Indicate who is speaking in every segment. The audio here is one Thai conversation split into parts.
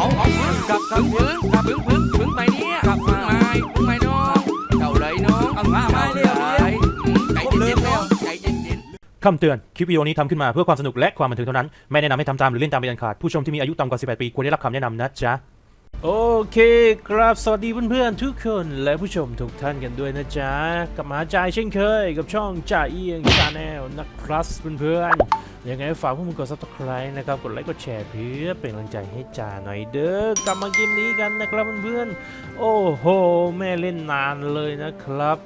Speaker 1: เอาเอาพึ่งกับกับพึ่งกับพึ่งพึ่งพึ่งไปเนี่ยกับพึ่งไม้พึ่งไม้น้องเก่าเลยน้องเอามาไม่เร็วใจเย็นๆแล้วใจเย็นๆ
Speaker 2: คำเตือน คลิปวิดีโอนี้ทำขึ้นมาเพื่อความสนุกและความบันเทิงเท่านั้น ไม่แนะนำให้ทำตามหรือเล่นตามเป็นอันขาด ผู้ชมที่มีอายุต่ำกว่า 18 ปีควรได้รับคำแนะนำนะจ๊ะ โอเคครับสวัสดีเพื่อนๆทุกคนและผู้ชมทุกท่านกันด้วยนะจ๊ะกลับมาจ่ายเช่นเคยกับช่องจ่าเอียงชาแนลนะครับเพื่อนๆยังไงฝากพวกมึงกด subscribe นะครับกดไลค์กดแชร์เพื่อเป็นกำลังใจให้จ่าหน่อยเด้อกลับมาเกมนี้กันนะครับเพื่อนๆโอ้โหแม่เล่นนานเลยนะครับ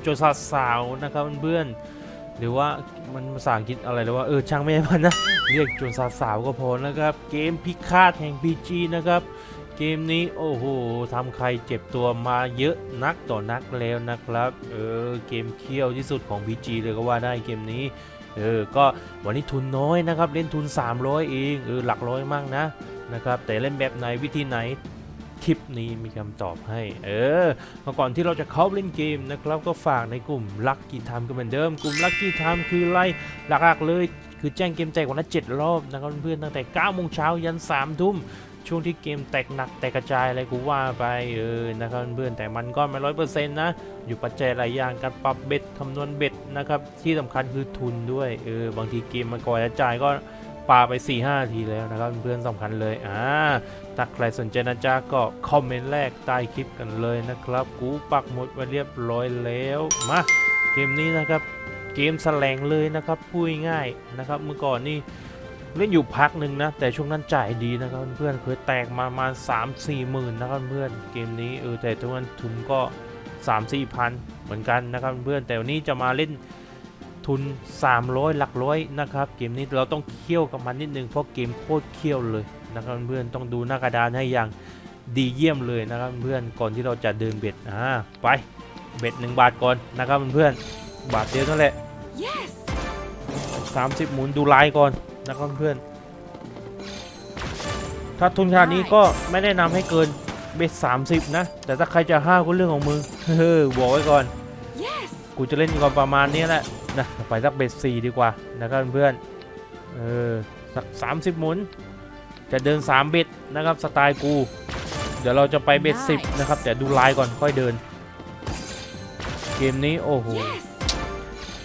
Speaker 2: โจซาสาวนะครับเพื่อนๆหรือว่ามันภาษาอังกฤษอะไรแล้วว่าเออช่างไม่มันนะเรียกโจรสาสาวก็พอนะครับเกมพิฆาตแห่ง PG นะครับ เกมนี้โอ้โหทำใครเจ็บตัวมาเยอะนักต่อนักแล้วนะครับ เออเกมเคี่ยวที่สุดของ PG เลยก็ว่าได้เกมนี้ เออก็วันนี้ทุนน้อยนะครับ เล่นทุน 300 เองเออหลักร้อยมากนะนะครับแต่เล่นแบบไหนวิธีไหนคลิปนี้มีคำตอบให้ เออมาก่อนที่เราจะเข้าเล่นเกมนะครับ ก็ฝากในกลุ่มลักกี้ไทม์ก็เหมือนเดิม กลุ่มลักกี้ไทม์คือไล่หลักๆเลย คือแจ้งเกมแตกวันละ7รอบนะครับเพื่อนๆตั้งแต่9โมงเช้ายัน3ทุ่ม ช่วงที่เกมแตกหนักแตกกระจายอะไรกูว่าไปเออนะครับเพื่อนแต่มันก็ไม่ร้อยเปอร์เซ็นต์นะ อยู่ปัจจัยหลายอย่างการปรับเบ็ดคำนวณเบ็ดนะครับที่สำคัญคือทุนด้วยเออบางทีเกมมันก่อนจะจ่ายก็ปาไป 4-5 ทีแล้วนะครับเพื่อนสำคัญเลยอ่าถ้าใครสนใจนะจ๊ะก็คอมเมนต์แรกใต้คลิปกันเลยนะครับ กูปักหมุดไว้เรียบร้อยแล้วมาเกมนี้นะครับ เกมแสลงเลยนะครับพูดง่ายนะครับเมื่อก่อนนี่ เล่นอยู่พักหนึ่งนะ แต่ช่วงนั้นจ่ายดีนะครับเพื่อนๆเคยแตกมาประมาณ3 4หมื่นนะครับเพื่อนเกมนี้เออแต่ทุกวันทุนก็3 4พันเหมือนกันนะครับเพื่อนแต่วันนี้จะมาเล่นทุน 300 หลักร้อยนะครับเกมนี้เราต้องเคี่ยวกับมันนิดนึงเพราะเกมโคตรเคี่ยวเลยนะครับเพื่อนต้องดูหน้ากระดานให้อย่างดีเยี่ยมเลยนะครับเพื่อนก่อนที่เราจะเดินเบ็ดอ่าไปเบ็ดหนึ่งบาทก่อนนะครับเพื่อนบาทเดียวนั่นแหละ
Speaker 3: Yes!
Speaker 2: 30 หมุนดูลายก่อน นะครับเพื่อนถ้าทุนขนาดนี้ก็ไม่แนะนำให้เกินเบ็ด30นะ แต่ถ้าใครจะห้าวก็เรื่องของมึงเฮ้อบอกไว้ก่อน
Speaker 3: Yes!
Speaker 2: กูจะเล่นก็ประมาณนี้แหละนะไปสักเบ็ดสี่ดีกว่านะครับเพื่อนเออสัก30หมุน จะเดิน3เบ็ดนะครับสไตล์กู เดี๋ยวเราจะไปเบ็ด
Speaker 3: Nice
Speaker 2: 10นะครับแต่ดูลายก่อนค่อยเดิน เกมนี้โอ้โห
Speaker 3: Yes!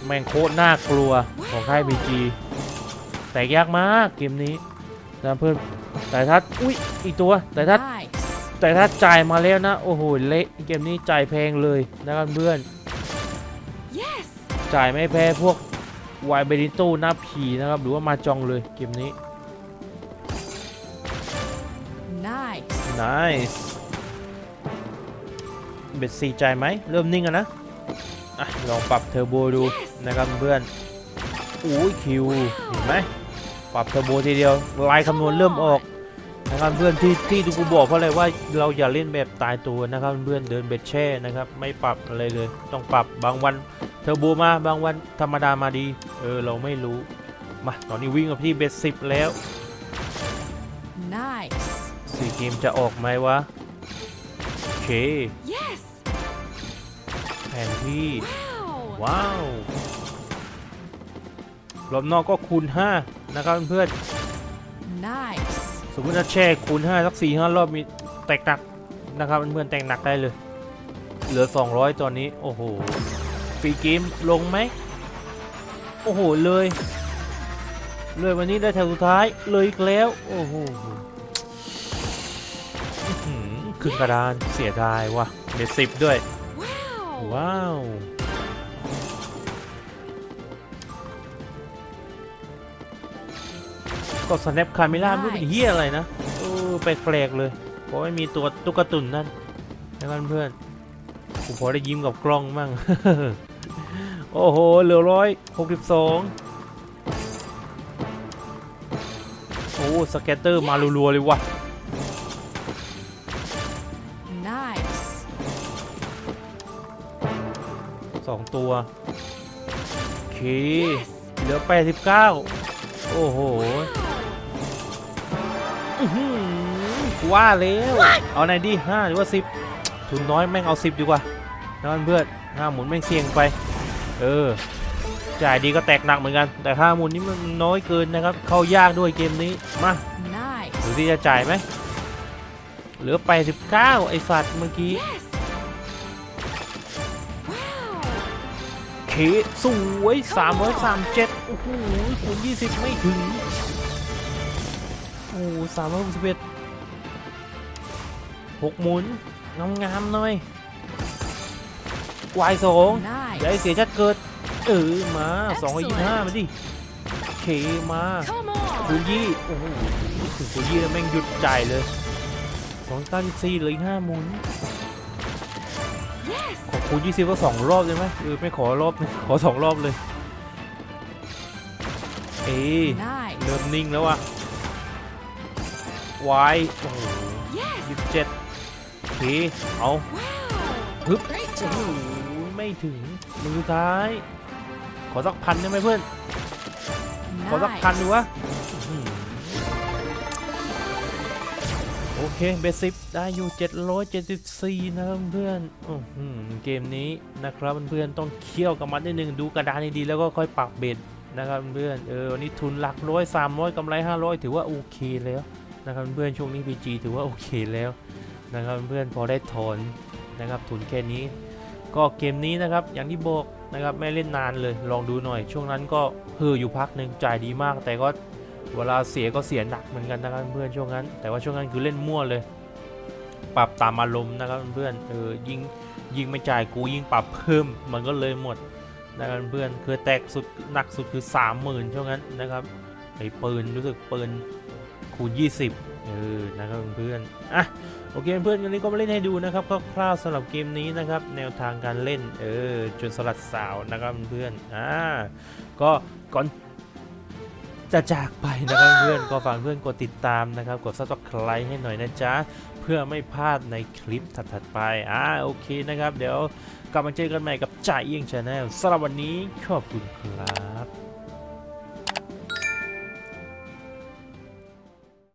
Speaker 2: แม่งโคตรน่ากลัวของค่าย BG แต่ยากมากเกมนี้นะเพื่อนแต่ถ้าอุ้ยอีกตัวแต่ถ้า
Speaker 3: Nice!
Speaker 2: แต่ถ้าจ่ายมาแล้วนะโอ้โหเละเกมนี้จ่ายแพงเลยนะครับเพื่อน
Speaker 3: Yes!
Speaker 2: จ่ายไม่แพ้พวกวายเบนิโต้หน้าผีนะครับหรือว่ามาจองเลยเกมนี้
Speaker 3: Nice!
Speaker 2: nice เบ็ดสี่จ่ายไหมเริ่มนิ่งอะนะอะลองปรับเทอร์โบดู
Speaker 3: Yes
Speaker 2: นะครับเพื่อนอุ้ยคิวเห็นไหม ปรับเทอร์โบทีเดียวลายคำนวณเริ่มออกนะครับเพื่อนที่ที่ดูกูบอกเพราะอะไรว่าเราอย่าเล่นแบบตายตัวนะครับเพื่อนเดินเบ็ดแช่นะครับไม่ปรับอะไรเลย ต้องปรับบางวันเทอร์โบมาบางวันธรรมดามาดี เออเราไม่รู้มาตอนนี้วิ่งกับที่เบ็ดสิบแล้ว
Speaker 3: Nice!
Speaker 2: สี่เกมจะออกไหมวะโอเค
Speaker 3: Yes!
Speaker 2: แผนที่
Speaker 3: Wow!
Speaker 2: ว้าว รอบนอกก็คูณ 5 นะครับเพื่อน
Speaker 3: Nice!
Speaker 2: สมมติถ้าแช่คูณ 5 สัก 4 5 รอบมีแตกหนักนะครับเพื่อนๆแตกหนักได้เลย เหลือ 200 ตอนนี้ โอ้โหฟรีเกมลงไหม โอ้โห เลย เลยวันนี้ได้แถวสุดท้ายเลยอีกแล้ว โอ้โหอื้อหือขึ้นกระดานเสียดายว่ะเด็ดสิบด้วย
Speaker 3: Wow!
Speaker 2: ว้าว ก็ snap camera ไม่รู้เป็น
Speaker 3: Nice
Speaker 2: เฮียอะไรนะเออแปลกๆเลยเพราะไม่มีตัวตุ๊กตุนนั่นนะครับเพื่อนกูพอได้ยิ้มกับกล้องมั่งโอ้โหเหลือร้อยหกสิบสองโอ้สเก็ตเตอร์มารัวๆเลยว่ะ
Speaker 3: Nice!
Speaker 2: สองตัวโอเค
Speaker 3: Yes!
Speaker 2: เหลือ89โอ้โหอื้อหือกู ว่าแล้วเอาไหนดี5หรือว่า10ทุนน้อยแม่งเอา10ดีกว่านะเพื่อนห้าหมุนแม่งเสี่ยงไป เออจ่ายดีก็แตกหนักเหมือนกัน แต่ห้าหมุนนี้มันน้อยเกินนะครับ เข้ายากด้วยเกมนี้มา
Speaker 3: Nice!
Speaker 2: ดูที่จะจ่ายไหมเหลือ89ไอสัตว์เมื่อกี้
Speaker 3: Yes. Wow.
Speaker 2: เคสวย337โอ้โหคูณ20ไม่ถึงโอ้ สามร้อยหกสิบเอ็ดหกหมุนงามๆหน่อยวายสองอย่าให้
Speaker 3: Nice.
Speaker 2: เสียชัดเกิด เออมาสองร้อยยี่สิบห้ามาดิเคมา
Speaker 3: Come
Speaker 2: คู
Speaker 3: on.
Speaker 2: ณยี่โอ้โหถึงคูณยี่แล้วแม่งหยุดจ่ายเลยสองเก้าสี่เหลยห้าหมุน
Speaker 3: Yes.
Speaker 2: ขอคูณยี่สิบก็สองรอบได้ไหมเออไม่ขอรอบนึงขอสองรอบเลย เอ๊ะ
Speaker 3: Nice.
Speaker 2: เริ่มนิ่งแล้วอะ วายโอ้โห
Speaker 3: Yes.
Speaker 2: ยี่สิบเจ็ดเคเอา
Speaker 3: Wow.
Speaker 2: Hup.
Speaker 3: Great
Speaker 2: โอ้โห
Speaker 3: job.
Speaker 2: ไม่ถึงมือสุดท้าย ขอสักพันได้ไหมเพื่อน ขอสักพันดู
Speaker 3: Nice.
Speaker 2: วะอื้อหือโอเคเบสิบได้อยู่ 774 นะครับเพื่อนอื้อหือเกมนี้นะครับเพื่อนๆต้องเคี่ยวกับมันนิดนึงดูกระดานดีๆแล้วก็ค่อยปรับเบ็ดนะครับเพื่อนเออวันนี้ทุนหลักร้อยสามร้อยกำไร500ถือว่าโอเคแล้ว นะครับเพื่อนช่วงนี้ PG ถือว่าโอเคแล้วนะครับเพื่อนพอได้ถอนนะครับทุนแค่นี้ก็เกมนี้นะครับอย่างที่บอกนะครับไม่เล่นนานเลยลองดูหน่อย ช่วงนั้นก็เฮืออยู่พักหนึ่งจ่ายดีมาก แต่ก็เวลาเสียก็เสียหนักเหมือนกันนะครับเพื่อนช่วงนั้น แต่ว่าช่วงนั้นคือเล่นมั่วเลย ปรับตามอารมณ์นะครับเพื่อนเออยิงยิงไม่จ่ายกูยิงปรับเพิ่มมันก็เลยหมดนะครับเพื่อนคือแตกสุดหนักสุดคือ 30,000ช่วงนั้นนะครับไอ้ปืนรู้สึกปืน คูณ 20 เออ นะครับเพื่อนอะ โอเคเพื่อนวันนี้ก็มาเล่นให้ดูนะครับคร่าวๆสำหรับเกมนี้นะครับ แนวทางการเล่น เออ จนสลัดสาวนะครับเพื่อนอ่า ก็ก่อนจะจากไปนะครับเพื่อนก็ฝากเพื่อนกดติดตามนะครับ กด subscribe ให้หน่อยนะจ๊ะ เพื่อไม่พลาดในคลิปถัดๆไป อ่าโอเคนะครับ เดี๋ยวกลับมาเจอกันใหม่กับจ่ายเอียงชาแนลสำหรับวันนี้ขอบคุณครับ